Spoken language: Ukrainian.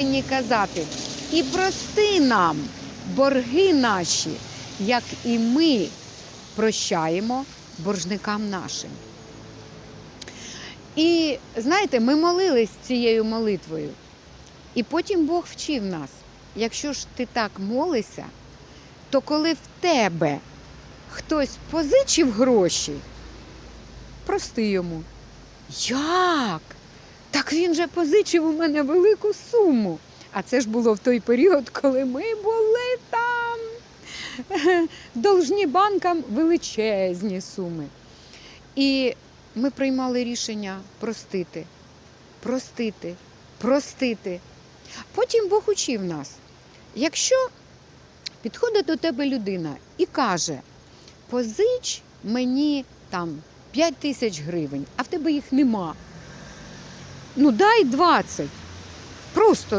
повинні казати і прости нам борги наші, як і ми прощаємо боржникам нашим. І знаєте, ми молились цією молитвою. І потім Бог вчив нас, якщо ж ти так молишся, то коли в тебе хтось позичив гроші, прости йому. Як? Так він же позичив у мене велику суму. А це ж було в той період, коли ми були там должні банкам величезні суми. І ми приймали рішення простити, простити, простити. Потім Бог учив нас. Якщо підходить до тебе людина і каже, позич мені там 5 тисяч гривень, а в тебе їх нема. Ну дай 20. Просто